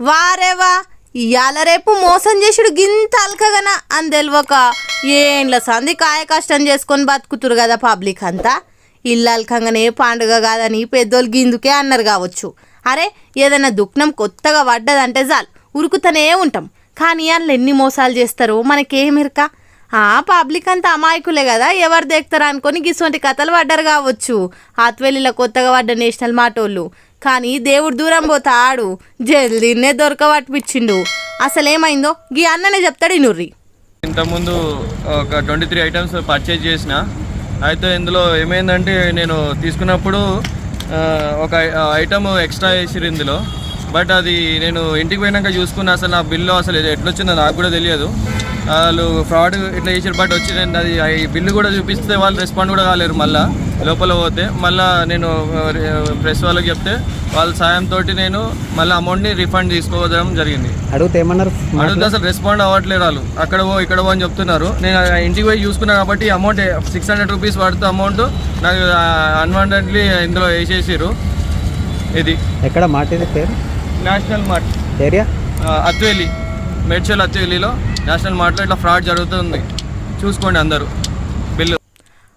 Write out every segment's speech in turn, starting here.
వారేవా? ఇయాల రేపు మోసం చేసుడు గింత అల్కగనా అని తెలియక ఏండ్ల సంది కాయ కష్టం చేసుకొని బతుకుతురు కదా పబ్లిక్ అంతా? ఇల్లు అల్కంగానే పండుగ కాదని పెద్దోళ్ళు గిందుకే అన్నారు కావచ్చు. అరే ఏదైనా దుఃఖం కొత్తగా పడ్డదంటే చాలు. ఉరుకుతూనే ఉంటాం. కానీ వాళ్ళు ఎన్ని మోసాలు చేస్తారో మనకేమిరక ఆ పబ్లిక్ అంతా అమాయకులే కదా. ఎవరు దేక్తారు అనుకొని గిసొంటి కథలు పడ్డారు కావచ్చు. ఆత్వేలిలో కొత్తగా పడ్డ నేషనల్ మాటోళ్ళు. కానీ దేవుడు దూరం పోతాడు జల్దీనే దొరకబట్టిపించిండు అసలేమైందో? గీ అన్ననే చెప్తాడు ఇనుర్రి. ఇంతకుముందు ఒక ట్వంటీ త్రీ ఐటమ్స్ పర్చేజ్ చేసిన. అయితే ఇందులో ఏమైందంటే నేను తీసుకున్నప్పుడు ఒక ఐటమ్ ఎక్స్ట్రా వేసిరు ఇందులో. బట్ అది నేను ఇంటికి పోయినాక చూసుకున్న అసలు నా బిల్లు అసలు ఎట్లొచ్చిందో నాకు కూడా తెలియదు. వాళ్ళు ఫ్రాడ్ ఇట్లా చేసారు బట్ వచ్చి నేను అది? ఈ బిల్లు కూడా చూపిస్తే వాళ్ళు రెస్పాండ్ కూడా కాలేరు మళ్ళీ. లోపల పోతే మళ్ళీ నేను ప్రెస్ వాళ్ళకి చెప్తే వాళ్ళ సాయంతో నేను మళ్ళీ అమౌంట్ని రిఫండ్ తీసుకోవడం జరిగింది. అడిగితే ఏమన్నారు? అడిగితే అసలు రెస్పాండ్ అవ్వట్లేదు వాళ్ళు. అక్కడ పో ఇక్కడ పో అని చెప్తున్నారు. నేను ఇంటికి పోయి చూసుకున్నా కాబట్టి అమౌంట్ సిక్స్ హండ్రెడ్ రూపీస్ పడుతూ అమౌంట్ నాకు అన్వాంటెడ్లీ ఇందులో వేసేసారు ఇది ఎక్కడ మాట ఇది పేరు? National mart. Area? Athvelli. Medchal అత్వేలిలో national మార్ట్లో ఇట్లా ఫ్రాడ్ జరుగుతుంది. చూసుకోండి అందరూ. బిల్లు.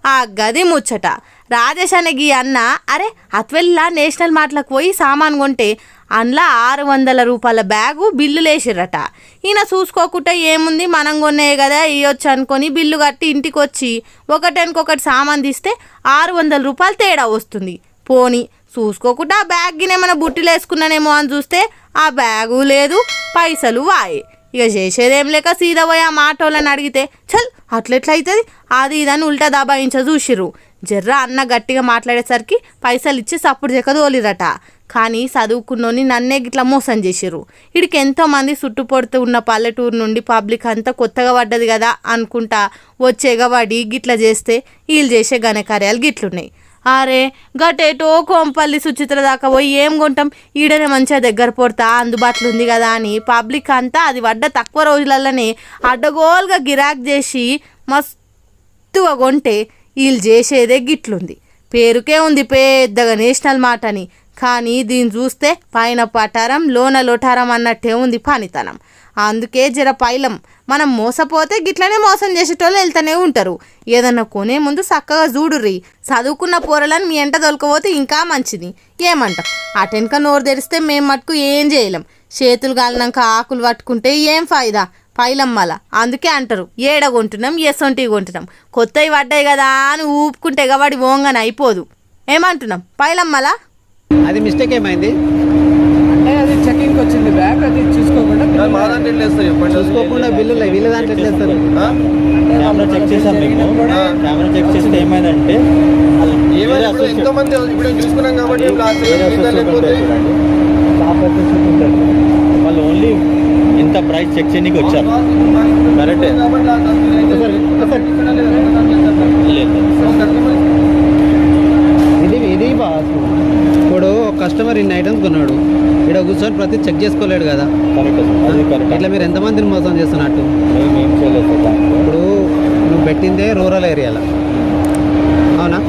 ఆ గది ముచ్చట. రాజేష్ అనే గీ అన్న అరే అత్వెల్లా నేషనల్ మార్ట్లకు పోయి సామాన్ కొంటే అందులో ఆరు వందల రూపాయల బ్యాగు బిల్లు లేచిర్రట ఈయన చూసుకోకుండా ఏముంది మనం కొన్నాయి కదా ఇవ్వచ్చు అనుకొని బిల్లు కట్టి ఇంటికి వచ్చి ఒకటెనకొకటి సామాన్ తీస్తే ఆరు వందల రూపాయలు తేడా వస్తుంది. పోని చూసుకోకుండా ఆ బ్యాగ్ ఏమైనా బుట్టిలు వేసుకున్నానేమో అని చూస్తే ఆ బ్యాగు లేదు పైసలు వాయి. ఇక చేసేదేం లేక సీదా పోయి ఆ మాటోళ్ళని అడిగితే చల్ అట్లెట్లయితుంది? అది ఇదని ఉల్టా దబాయించ చూసిర్రు. జర్రా అన్న గట్టిగా మాట్లాడేసరికి పైసలు ఇచ్చి సప్పుడు చెక్కదోలిరట కానీ చదువుకున్నోని నన్నే గిట్లా మోసం చేసిరు ఇడికి ఎంతోమంది చుట్టుపడుతూ ఉన్న పల్లెటూరు నుండి పబ్లిక్ అంతా కొత్తగా పడ్డది కదా అనుకుంటా వచ్చేగవాడి గిట్లా చేస్తే వీళ్ళు చేసే ఘనకార్యాలు గిట్లున్నాయి. అరే గటేటో కోంపల్లి సుచిత్ర దాకా పోయి ఏం కొంటాం? ఈడనే మంచిగా దగ్గర పొడతా అందుబాటులో ఉంది కదా అని పబ్లిక్ అంతా అది పడ్డ తక్కువ రోజులలోనే అడ్డగోలుగా గిరాక్ చేసి మస్తుగా కొంటే వీళ్ళు చేసేదే గిట్లుంది. పేరుకే ఉంది పెద్దగా నేషనల్ మాట అని కానీ దీన్ని చూస్తే పైన పటారం లోన లోటారం అన్నట్టే ఉంది పనితనం. అందుకే జర పైలం. మనం మోసపోతే గిట్లనే మోసం చేసేటోళ్ళు వెళ్తూనే ఉంటారు. ఏదన్నా కొనే ముందు చక్కగా చూడుర్రి. చదువుకున్న పోరలను మీ ఎంట తొలకపోతే ఇంకా మంచిది. ఏమంటాం? అటెనక నోరు తెరిస్తే మేము మటుకు ఏం చేయలేం. చేతులు కాలినాక ఆకులు పట్టుకుంటే ఏం ఫాయిదా? పైలమ్మల. అందుకే అంటారు ఏడ కొంటున్నాం ఎసొంటివి కొంటున్నాం? కొత్తవి పడ్డాయి కదా అని ఊపుకుంటే ఎగబడి ఓంగని అయిపోదు. ఏమంటున్నాం? పైలమ్మలా? అది మిస్టేక్ ఏమైంది? అంటే అది చెకింగ్ వచ్చింది బ్యాగ్ అది చూసుకోకుండా బిల్లులు వీళ్ళ దాంట్లో? కెమెరా చెక్ చేసాం మేము. కెమెరా చెక్ చేస్తే ఏమైందంటే అది ఏమైనా వేరే ఇప్పుడు ఎంతో associate- మంది ఇప్పుడు నేను చూసుకున్నాం కాబట్టి. వాళ్ళు ఓన్లీ ఇంత ప్రైస్ చెక్ చేయడానికి వచ్చారు? కరెక్టే ఇది ఇది బాస్. ఇప్పుడు కస్టమర్ ఇన్ని ఐటమ్స్ కొన్నాడు. ఇక్కడ కూర్చొని ప్రతి చెక్ చేసుకోలేడు కదా. కరెక్ట్ అది కరెక్ట్ ఇట్లా మీరు ఎంతమందిని మోసం చేస్తున్నట్టు? ఇప్పుడు నువ్వు పెట్టిందే రూరల్ ఏరియాలో అవునా?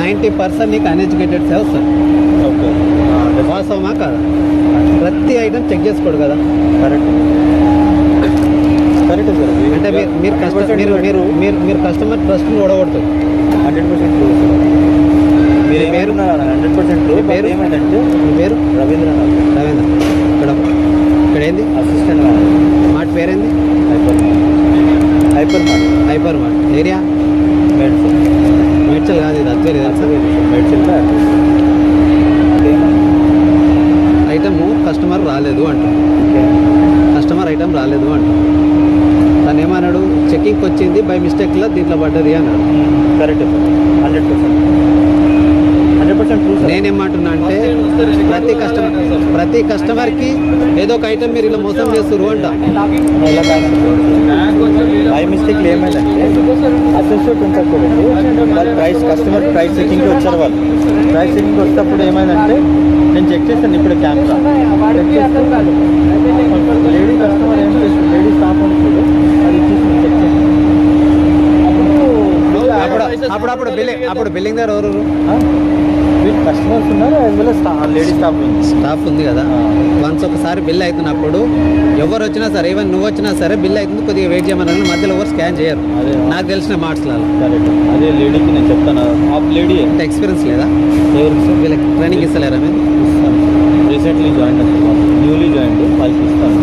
నైంటీ పర్సెంట్ నీకు అన్ఎడ్యుకేటెడ్ వస్తారు ఓకే. వాస్తవమా కాదా? ప్రతి ఐటమ్ చెక్ చేసుకోడు కదా. కరెక్ట్ కరెక్ట్ సార్ అంటే మీరు మీరు కస్ట మీరు మీరు మీరు మీరు కస్టమర్ ట్రస్ట్ని ఓడగొడతారు. హండ్రెడ్ పర్సెంట్ మీరు ఏమేరున్నారు హండ్రెడ్ పర్సెంట్ పేరు? ఏమైందంటే మీ పేరు? రవీంద్రనాథ్ రవీంద్ర. ఇక్కడ ఇక్కడ ఏంది? అసిస్టెంట్ మాట పేరేంది? Hyper hyper mart hyper mart area? Medicine Medchal కాదు ఇది తెలుసా? మెడిసిన్లో ఐటమ్ కస్టమర్ రాలేదు అంట. కస్టమర్ ఐటమ్ రాలేదు అంట. తను ఏమన్నాడు? చెక్కింగ్కి వచ్చింది బై మిస్టేక్లో దీంట్లో పడ్డది అన్నాడు. Correct hundred percent hundred percent true sir నేనేమంటున్నా అంటే ప్రతి కస్టమర్ ప్రతి కస్టమర్కి ఏదో ఒక ఐటమ్ మీరు ఇలా మోసం చేస్తారు అంట. బై మిస్టేక్ ఏమైందంటే అసోసియేట్ వాళ్ళు ప్రైస్ కస్టమర్ ప్రైస్ చెకింగ్కి వచ్చారు వాళ్ళు. ప్రైస్ చెకింగ్కి వచ్చినప్పుడు ఏమైందంటే నేను చెక్ చేశాను ఇప్పుడు చేస్తే లేడీ కస్టమర్ ఏం చేసి లేడీ స్టాఫ్ అని చూడు అది ఇచ్చేసి చెక్ చేసి అప్పుడు అప్పుడు బిల్లింగ్ అప్పుడు బిల్లింగ్ దగ్గర ఎవరు? కస్టమర్స్ ఉన్నారు? యాజ్ వెల్ లేడీ స్టాఫ్ ఉంది. స్టాఫ్ ఉంది కదా. వన్స్ ఒకసారి బిల్ అవుతున్నప్పుడు ఎవరు వచ్చినా సరే ఈవెన్ నువ్వు వచ్చినా సరే బిల్ అవుతుంది కొద్దిగా వెయిట్ చేయమని మధ్యలో ఎవరు స్కాన్ చేయరు. నాకు తెలిసిన మాటలలో. కరెక్ట్ అదే లేడీకి నేను చెప్తాను. ఆ లేడీ అంటే ఎక్స్పీరియన్స్ లేదా? వీళ్ళకి ట్రైనింగ్ ఇస్తలేరా మీరు? రీసెంట్లీ జాయిన్ న్యూలీ జాయిన్ వాళ్ళకి ఇస్తాను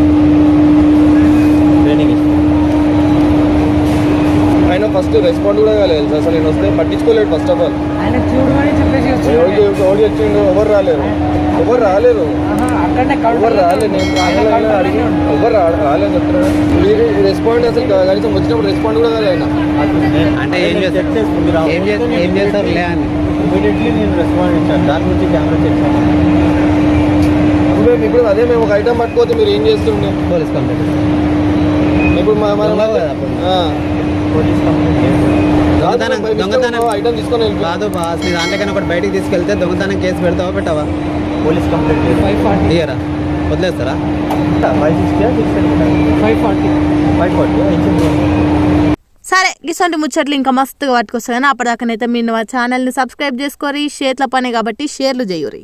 ట్రైనింగ్ ఇస్తాను ఆయన ఫస్ట్ రెస్పాండ్ కూడా కాలేదు అసలు నేను వస్తే పట్టించుకోలేడు ఫస్ట్ ఆఫ్ ఆల్ ఎవరికి వచ్చిండు. ఎవరు రాలేరు? ఎవరు రాలేరు? ఎవరు రాలేదు? నేను రాలేదు అడిగి ఎవరు రా- రాలేదు చెప్తున్నాను మీరు రెస్పాండ్ అసలు కనీసం వచ్చినప్పుడు రెస్పాండ్ కూడా కాలేదు అంటే ఏం చెక్ చేస్తారు చేసుకుంది ఏం చేస్తారు ఏం చేస్తారు లే అని. ఇమీడియట్లీ నేను రెస్పాండ్ ఇచ్చాను దాని గురించి కెమెరా చెక్ చేశాను. ఇప్పుడు మేము- ఇప్పుడు అదే మేము ఒక ఐటమ్ పట్టుకోతే మీరు ఏం చేస్తుండే? Police complaint. ఇప్పుడు మా- మనం కదా దొంగతనం దొంగతనం. ఐటమ్ తీసుకొని బాస్ నీ దాంట్లోకైనా ఒకటి బయటికి తీసుకెళ్తే దొంగతనం కేసు పెడతావా పెట్టావా? పోలీస్ కంప్లైంట్ చేశాను ఫైవ్ ఫార్టీ. ఇయ్యరా వదిలేస్తారా? Five sixty six five forty. Five forty ఇచ్చింది సరే ఇటువంటి ముచ్చట్లు ఇంకా మస్తుగా పట్టుకొస్తాయి కానీ అప్పటిదాకానైతే మీరు మా ఛానల్ని సబ్స్క్రైబ్ చేసుకోరి షేర్ల పని కాబట్టి షేర్లు చేయురి.